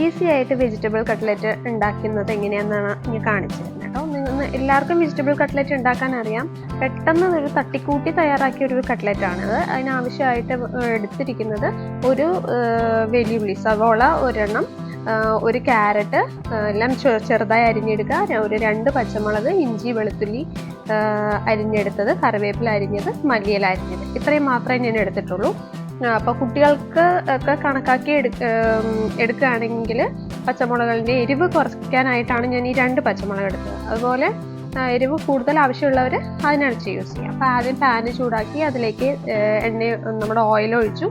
Easy ആയിട്ട് vegetable cutlet ഉണ്ടാക്കുന്നത് എങ്ങനെയാണെന്നാണ് ഞാൻ കാണിച്ചു തരുന്നത് കേട്ടോ നിങ്ങൾ എല്ലാവർക്കും വെജിറ്റബിൾ കട്ട്ലറ്റ് ഉണ്ടാക്കാൻ അറിയാം. പെട്ടെന്ന് ഒരു തട്ടിക്കൂട്ടി തയ്യാറാക്കിയ ഒരു കട്ട്ലറ്റ് ആണിത് അതിനാവശ്യമായിട്ട് എടുത്തിരിക്കുന്നത് ഒരു വെല്ലുവിളി സവോള ഒരെണ്ണം ഒരു ക്യാരറ്റ് എല്ലാം ചെറുതായി അരിഞ്ഞെടുക്കുക. ഒരു രണ്ട് പച്ചമുളക് ഇഞ്ചി വെളുത്തുള്ളി അരിഞ്ഞെടുത്തത് കറിവേപ്പില അരിഞ്ഞത് മല്ലിയില അരിഞ്ഞത്. ഇത്രയും മാത്രമേ ഞാൻ എടുത്തിട്ടുള്ളൂ. അപ്പോൾ കുട്ടികൾക്ക് ഒക്കെ കണക്കാക്കി എടു എടുക്കുകയാണെങ്കിൽ പച്ചമുളകിന്റെ എരിവ് കുറയ്ക്കാനായിട്ടാണ് ഞാൻ ഈ രണ്ട് പച്ചമുളക് എടുത്തത്. അതുപോലെ എരിവ് കൂടുതൽ ആവശ്യമുള്ളവർ അതിനനുസരിച്ച് യൂസ് ചെയ്യാം. അപ്പോൾ ആദ്യം പാന് ചൂടാക്കി അതിലേക്ക് എണ്ണ നമ്മുടെ ഓയിൽ ഒഴിച്ചു.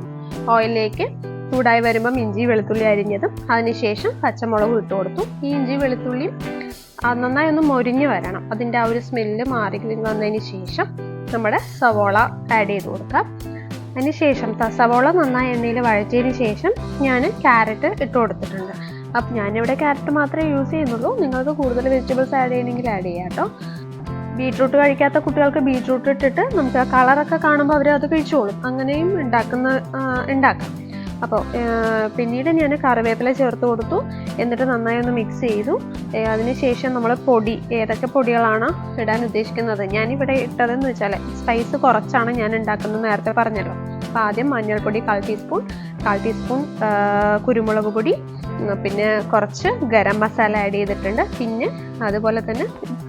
ഓയിലിലേക്ക് ചൂടായി വരുമ്പം ഇഞ്ചി വെളുത്തുള്ളി അരിഞ്ഞതും അതിനുശേഷം പച്ചമുളകും ഇട്ട് കൊടുത്തു. ഈ ഇഞ്ചി വെളുത്തുള്ളിയും നന്നായി ഒന്ന് മൊരിഞ്ഞ് വരണം. അതിന്റെ ആ ഒരു സ്മെല്ല് മാറി വന്നതിന് ശേഷം നമ്മുടെ സവോള ആഡ് ചെയ്ത് കൊടുക്കാം. അതിന് ശേഷം ത- സവോള നന്നായി എണ്ണയിൽ വഴറ്റിയതിന് ശേഷം ഞാൻ ക്യാരറ്റ് ഇട്ട് കൊടുത്തിട്ടുണ്ട്. അപ്പം ഞാനിവിടെ ക്യാരറ്റ് മാത്രമേ യൂസ് ചെയ്യുന്നുള്ളൂ. നിങ്ങൾക്ക് കൂടുതൽ വെജിറ്റബിൾസ് ആഡ് ചെയ്യണമെങ്കിൽ ആഡ് ചെയ്യാം കേട്ടോ ബീട്രൂട്ട് കഴിക്കാത്ത കുട്ടികൾക്ക് ബീട്രൂട്ട് ഇട്ടിട്ട് നമുക്ക് ആ കളറൊക്കെ കാണുമ്പോൾ അവർ അത് കഴിച്ചോളും. അങ്ങനെയും ഉണ്ടാക്കുന്ന ഉണ്ടാക്കാം. അപ്പോൾ പിന്നീട് ഞാൻ കറിവേപ്പില ചേർത്ത് കൊടുത്തു. എന്നിട്ട് നന്നായി ഒന്ന് മിക്സ് ചെയ്തു. അതിനുശേഷം നമ്മൾ പൊടി ഏതൊക്കെ പൊടികളാണ് ഇടാൻ ഉദ്ദേശിക്കുന്നത്. ഞാനിവിടെ ഇട്ടതെന്ന് വെച്ചാൽ സ്പൈസ് കുറച്ചാണ് ഞാൻ ഉണ്ടാക്കുന്നത് നേരത്തെ പറഞ്ഞല്ലോ. അപ്പോൾ ആദ്യം മഞ്ഞൾപ്പൊടി കാൽ ടീസ്പൂൺ കാൽ ടീസ്പൂൺ കുരുമുളക് പൊടി പിന്നെ കുറച്ച് ഗരം മസാല ആഡ് ചെയ്തിട്ടുണ്ട്. പിന്നെ അതുപോലെ തന്നെ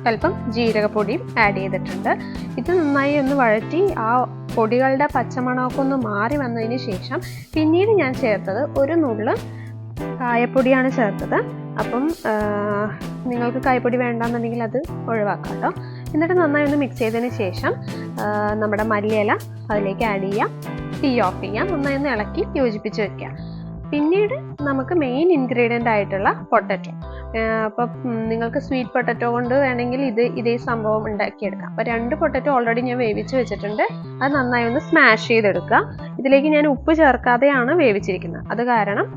അല്പം ജീരകപ്പൊടിയും ആഡ് ചെയ്തിട്ടുണ്ട്. ഇത് നന്നായി ഒന്ന് വഴറ്റി ആ പൊടികളുടെ പച്ചമണമൊക്കെ ഒന്ന് മാറി വന്നതിന് ശേഷം പിന്നീട് ഞാൻ ചേർത്തത് ഒരു നുള്ള് കായപ്പൊടിയാണ് ചേർത്തത്. അപ്പം നിങ്ങൾക്ക് കായപ്പൊടി വേണ്ടാന്നുണ്ടെങ്കിൽ അത് ഒഴിവാക്കാം കേട്ടോ. എന്നിട്ട് നന്നായി ഒന്ന് മിക്സ് ചെയ്തതിന് ശേഷം നമ്മുടെ മല്ലിയില അതിലേക്ക് ആഡ് ചെയ്യാം. തീ ഓഫ് ചെയ്യാം നന്നായി ഒന്ന് ഇളക്കി യോജിപ്പിച്ച് വെക്കുക പിന്നീട് നമുക്ക് മെയിൻ ഇൻഗ്രീഡിയന്റ് ആയിട്ടുള്ള പൊട്ടറ്റോ. അപ്പം നിങ്ങൾക്ക് സ്വീറ്റ് പൊട്ടറ്റോ കൊണ്ട് വേണമെങ്കിൽ ഇത് ഇതേ സംഭവം ഉണ്ടാക്കിയെടുക്കാം. അപ്പോൾ രണ്ട് പൊട്ടറ്റോ ഓൾറെഡി ഞാൻ വേവിച്ച് വെച്ചിട്ടുണ്ട്. അത് നന്നായി ഒന്ന് സ്മാഷ് ചെയ്തെടുക്കുക. ഇതിലേക്ക് ഞാൻ ഉപ്പ് ചേർക്കാതെയാണ് വേവിച്ചിരിക്കുന്നത്. അത് കാരണം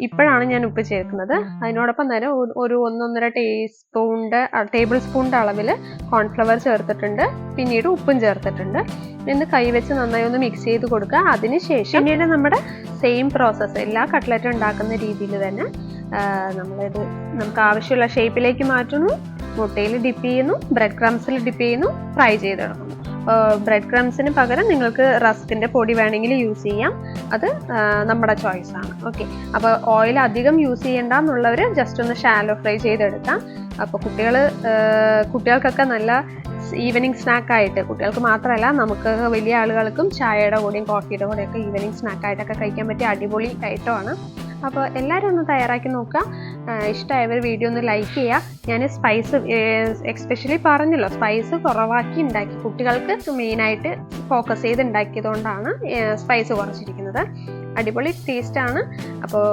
ഇപ്പോഴാണ് ഞാൻ ഉപ്പ് ചേർക്കുന്നത്. അതിനോടൊപ്പം തന്നെ ഒരു- ഒന്നൊന്നര ടീസ്പൂണിന്റെ ടേബിൾ സ്പൂണിന്റെ അളവിൽ കോൺഫ്ലവർ ചേർത്തിട്ടുണ്ട്. പിന്നീട് ഉപ്പും ചേർത്തിട്ടുണ്ട്. ഇന്ന് കൈവച്ച് നന്നായി ഒന്ന് മിക്സ് ചെയ്ത് കൊടുക്കുക. അതിനുശേഷം പിന്നീട് നമ്മുടെ സെയിം പ്രോസസ്സ് എല്ലാ കട്ട്ലറ്റ് ഉണ്ടാക്കുന്ന രീതിയിൽ തന്നെ നമ്മളിത് നമുക്ക് ആവശ്യമുള്ള ഷേപ്പിലേക്ക് മാറ്റുന്നു മുട്ടയിൽ ഡിപ്പ് ചെയ്യുന്നു ബ്രെഡ് ക്രംസിൽ ഡിപ്പ് ചെയ്യുന്നു ഫ്രൈ ചെയ്തെടുക്കുന്നു. ബ്രെഡ് ക്രംസിന് പകരം നിങ്ങൾക്ക് റസ്കിന്റെ പൊടി വേണമെങ്കിൽ യൂസ് ചെയ്യാം. അത് നമ്മുടെ ചോയ്സ് ആണ്. ഓക്കെ അപ്പോൾ ഓയിൽ അധികം യൂസ് ചെയ്യേണ്ട എന്നുള്ളവർ ജസ്റ്റ് ഒന്ന് ഷാലോ ഫ്രൈ ചെയ്തെടുക്കാം. അപ്പോൾ കുട്ടികൾ കുട്ടികൾക്കൊക്കെ നല്ല ഈവനിങ് സ്നാക്കായിട്ട് കുട്ടികൾക്ക് മാത്രമല്ല നമുക്ക് വലിയ ആളുകൾക്കും ചായയുടെ കൂടെയും കോഫിയുടെ കൂടെയൊക്കെ ഈവനിങ് സ്നാക്കായിട്ടൊക്കെ കഴിക്കാൻ പറ്റിയ അടിപൊളി ഐറ്റമാണ് അപ്പോൾ എല്ലാവരും ഒന്ന് തയ്യാറാക്കി നോക്കുക. ഇഷ്ടമായവർ വീഡിയോ ഒന്ന് ലൈക്ക് ചെയ്യുക ഞാൻ സ്പൈസ് എക്സ്പെഷ്യലി പറഞ്ഞല്ലോ സ്പൈസ് കുറവാക്കി ഉണ്ടാക്കി കുട്ടികൾക്ക് മെയിനായിട്ട് ഫോക്കസ് ചെയ്ത് ഉണ്ടാക്കിയതുകൊണ്ടാണ് സ്പൈസ് കുറച്ചിരിക്കുന്നത്. അടിപൊളി ടേസ്റ്റാണ് അപ്പോൾ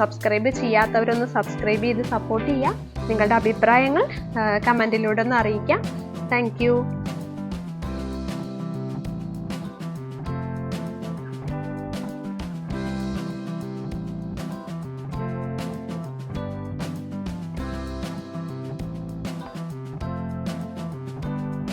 സബ്സ്ക്രൈബ് ചെയ്യാത്തവരൊന്ന് സബ്സ്ക്രൈബ് ചെയ്ത് സപ്പോർട്ട് ചെയ്യുക നിങ്ങളുടെ അഭിപ്രായങ്ങൾ കമന്റിലൂടെ ഒന്ന് അറിയിക്കാം. താങ്ക്